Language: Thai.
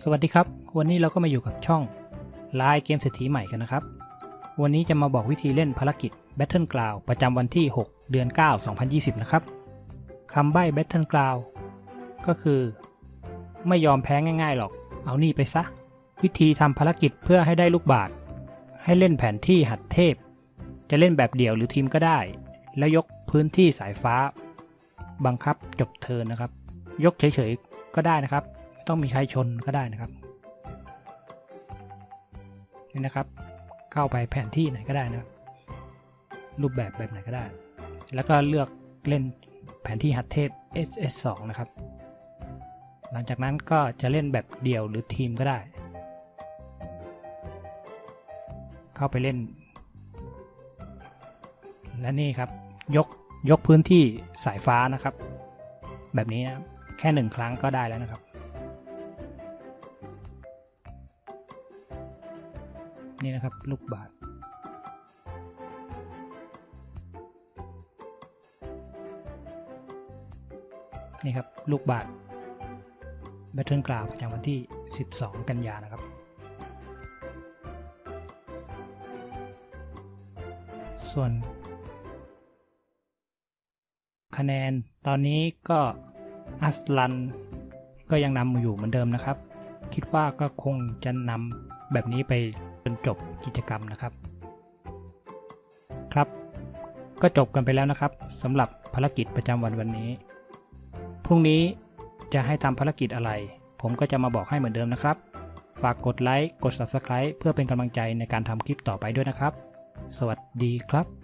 สวัสดีครับ วันนี้เราก็มาอยู่กับช่องไลน์เกมเศรษฐีใหม่กันนะครับ วันนี้จะมาบอกวิธีเล่นภารกิจ Battleground ประจำวันที่ 6 เดือน 9 2020 นะครับคำใบ้ Battleground ก็คือ ไม่ยอมแพ้ง่ายๆหรอก เอานี่ไปซะ วิธีทำภารกิจเพื่อให้ได้ลูกบาศให้เล่นแผนที่หัดเทพ จะเล่นแบบเดี่ยวหรือทีมก็ได้ แล้วยกพื้นที่สายฟ้า บังคับจบเทินนะครับ ยกเฉยๆก็ได้นะครับ ไม่ต้องมีใครชนก็ได้นะครับนี่นะครับ เข้าไปแผนที่ไหนก็ได้นะรูปแบบแบบไหนก็ได้ แล้วก็เลือกเล่นแผนที่หัดเทพ SS2 นะครับ หลังจากนั้นก็จะเล่นแบบเดี่ยวหรือทีมก็ได้ เข้าไปเล่น และนี่ครับ ยกยกพื้นที่สายฟ้านะครับ แบบนี้นะแค่หนึ่งครั้งก็ได้แล้วนะครับ นี่นะครับ ลูกบาศนี่ครับ ลูกบาศก์ Battle Ground ประจำวันที่ 12 กันยานะครับ ส่วน คะแนนตอนนี้ก็อัสลันก็ยังนำอยู่เหมือนเดิมนะครับ คิดว่าก็คงจะนำ แบบนี้ไปจนจบกิจกรรมนะครับ ครับ ก็จบกันไปแล้วนะครับสำหรับภารกิจประจำวันวันนี้ พรุ่งนี้จะให้ทำภารกิจอะไร ผมก็จะมาบอกให้เหมือนเดิมนะครับ ฝากกดไลค์กด Subscribe เพื่อเป็นกำลังใจในการทำคลิปต่อไปด้วยนะครับ สวัสดีครับ